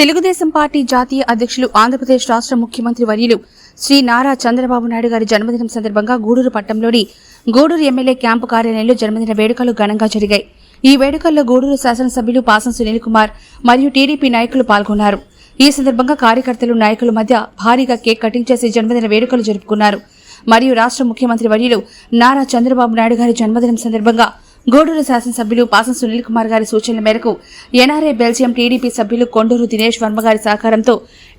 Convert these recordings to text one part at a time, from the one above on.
Telugu Desam party జాతీయ అధ్యక్షులు ఆంధ్రప్రదేశ్ రాష్ట్ర ముఖ్యమంత్రి వర్యులు శ్రీ నారా చంద్రబాబు నాయుడు గారి జన్మదినం సందర్భంగా గూడూరు పట్టణంలోని గూడూరు ఎమ్మెల్యే క్యాంపు కార్యాలయంలో జన్మదిన వేడుకలు ఘనంగా జరిగాయి. ఈ వేడుకల్లో గూడూరు శాసనసభ్యులు పాసం సునీల్ కుమార్ మరియు టీడీపీ నాయకులు పాల్గొన్నారు. ఈ సందర్భంగా కార్యకర్తలు నాయకుల మధ్య భారీగా కేక్ కటింగ్ చేసి జన్మదిన వేడుకలు జరుపుకున్నారు. మరియు రాష్ట్ర ముఖ్యమంత్రి వర్యులు నారా చంద్రబాబు నాయుడు గారి జన్మదినం సందర్భంగా గూడూరు శాసనసభ్యులు పాసం సునీల్ కుమార్ గారి సూచనల మేరకు ఎన్ఆర్ఐ బెల్జియం టీడీపీ సభ్యులు కొండూరు దినేష్ వర్మ గారి సహకారంతో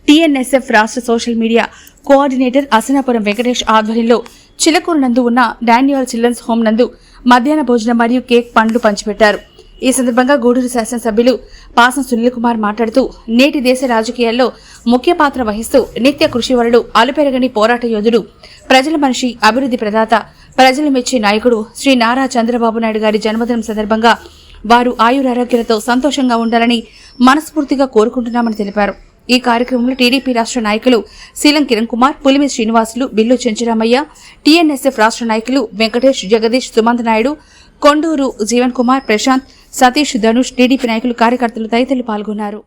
టీఎన్ఎస్ఎఫ్ రాష్ట్ర social media coordinator Asanapuram Venkatesh ఆధ్వర్యంలో చిలకూరు నందు ఉన్న డానియల్ చిల్డ్రన్స్ హోం నందు మధ్యాహ్న భోజనం మరియు కేక్ పండ్లు పంచిపెట్టారు. ఈ సందర్భంగా గూడూరు శాసనసభ్యులు పాసం సునీల్ కుమార్ మాట్లాడుతూ నేటి దేశ రాజకీయాల్లో ముఖ్య పాత్ర వహిస్తూ నిత్య కృషివరుడు అలుపెరగని పోరాట యోధుడు ప్రజల మనిషి అభివృద్ధి ప్రదాత ప్రజలు మెచ్చే నాయకుడు శ్రీ నారా చంద్రబాబు నాయుడు గారి జన్మదినం సందర్భంగా వారు ఆయురారోగ్యాలతో సంతోషంగా ఉండాలని మనస్ఫూర్తిగా కోరుకుంటున్నామని తెలిపారు. ఈ కార్యక్రమంలో టీడీపీ రాష్ట్ర నాయకులు శీలం కిరణ్ కుమార్ పులిమి శ్రీనివాసులు బిల్లు చెంచరామయ్య టీఎన్ఎస్ఎఫ్ రాష్ట్ర నాయకులు వెంకటేష్ జగదీష్ సుమంత్ నాయుడు కొండూరు జీవన్ కుమార్ ప్రశాంత్ సతీష్ ధనుష్ టీడీపీ నాయకులు కార్యకర్తలు తదితరులు పాల్గొన్నారు.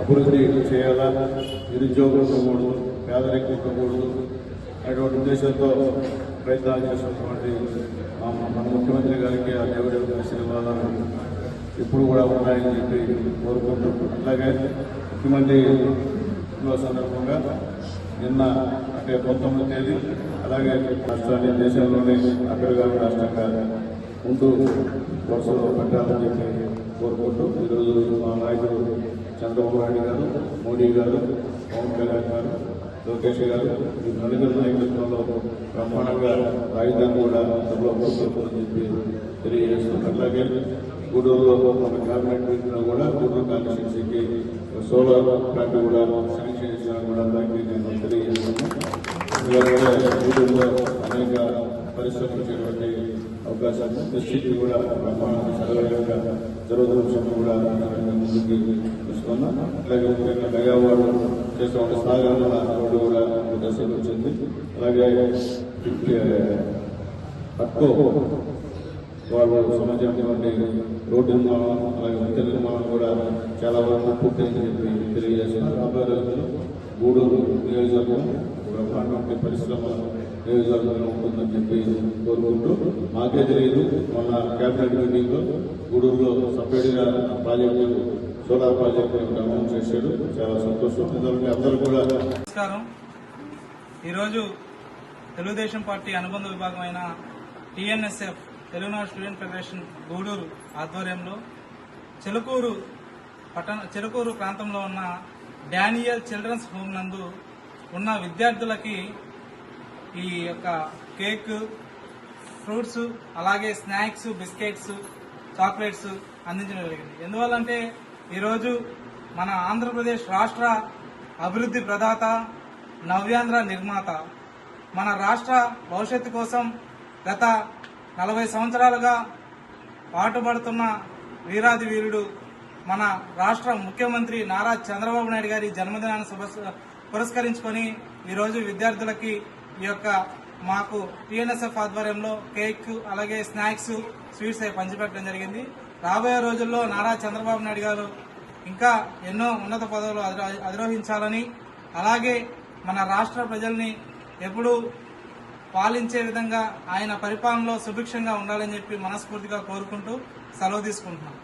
అభివృద్ధి చేయాలా? నిరుద్యోగులు ఉండకూడదు పేదరికం ఉండకూడదు అటువంటి ఉద్దేశంతో ప్రయత్నాలు చేసినటువంటి మన ముఖ్యమంత్రి గారికి ఆ దేవుడి యొక్క ఆశీర్వాదాలు ఇప్పుడు కూడా ఉన్నాయని చెప్పి కోరుకుంటూ అలాగే ముఖ్యమంత్రి సందర్భంగా నిన్న అంటే పంతొమ్మిది తేదీ అలాగే రాష్ట్రాన్ని దేశంలోనే అగ్రగామి రాష్ట్రంగా ఉంటూ వరుసలో పెట్టాలని చెప్పి కోరుకుంటూ ఈరోజు మా నాయకుడు చంద్రబాబు నాయుడు గారు మోడీ గారు పవన్ కళ్యాణ్ గారు లోకేష్ గారు ఈ నలుగురు నాయకత్వంలో బ్రహ్మాండంగా రాజధాని కూడా సభలో కూర్చోకూడదని చెప్పి తెలియజేస్తుంది అలాగే గూడూరులో మన క్యాబినెట్ మీటింగ్లో కూడా గూడూరు కాన్స్టిట్యూన్సీకి సోలార్ ప్లాంట్ కూడా శాంక్షన్ చేసిన కూడా దానికి నేను తెలియజేస్తున్నాను. గూడూరులో అనేక పరిశ్రమలు చేయడానికి అవకాశం పరిస్థితి కూడా బ్రహ్మాండంగా సరళంగా జరుగుతున్న కూడా ముందుకు వస్తున్నాం అలాగే ముఖ్యంగా మెగావాడు చేసిన సాగర్ రోడ్డు కూడా దశకు వచ్చింది. అలాగే అక్కో వాళ్ళు సంబంధించినటువంటి రోడ్డు నిర్మాణం అలాగే వంతెన నిర్మాణం కూడా చాలా వరకు పూర్తయిందని చెప్పి తెలియజేస్తున్నారు. రాబోయే రోజుల్లో గూడూరు నియోజకవర్గం బ్రహ్మాండమైన పరిశ్రమ నియోజకవర్గంలో ఉంటుందని చెప్పి కోరుకుంటూ మాకే తెలియదు. మొన్న క్యాబినెట్ మీటింగ్లో గూడూరులో సపరేట్గా ప్రాజెక్టు సోలార్ ప్రాజెక్టు అనౌన్స్ చేశాడు చాలా సంతోషం. ఎందుకంటే అందరూ కూడా నమస్కారం. ఈరోజు తెలుగుదేశం పార్టీ అనుబంధ విభాగమైన TNSF Telugunadu student federation Gudur ఆధ్వర్యంలో చెలుకూరు పట్టణ చెలుకూరు ప్రాంతంలో ఉన్న డానియల్ చిల్డ్రన్స్ హోమ్ నందు ఉన్న విద్యార్థులకి ఈ యొక్క కేక్ ఫ్రూట్స్ అలాగే స్నాక్స్ బిస్కెట్స్ చాక్లెట్స్ అందించడం జరిగింది. ఎందువల్లంటే ఈరోజు మన ఆంధ్రప్రదేశ్ రాష్ట్ర అభివృద్ధి ప్రదాత నవ్యాంధ్ర నిర్మాత మన రాష్ట్ర భవిష్యత్తు కోసం గత నలభై సంవత్సరాలుగా పాటుపడుతున్న వీరాది వీరుడు మన రాష్ట్ర ముఖ్యమంత్రి నారా చంద్రబాబు నాయుడు గారి జన్మదినాన్ని శుభ- పురస్కరించుకొని ఈరోజు విద్యార్థులకి ఈ యొక్క మాకు టీఎన్ఎస్ఎఫ్ ఆధ్వర్యంలో కేక్ అలాగే స్నాక్స్ స్వీట్స్ అవి పంచిపెట్టడం జరిగింది. రాబోయే రోజుల్లో నారా చంద్రబాబు నాయుడు గారు ఇంకా ఎన్నో ఉన్నత పదవులు అధిరోహించాలని అలాగే మన రాష్ట్ర ప్రజల్ని ఎప్పుడూ పాలించే విధంగా ఆయన పరిపాలనలో సుభిక్షంగా ఉండాలని చెప్పి మనస్ఫూర్తిగా కోరుకుంటూ సెలవు తీసుకుంటున్నాం.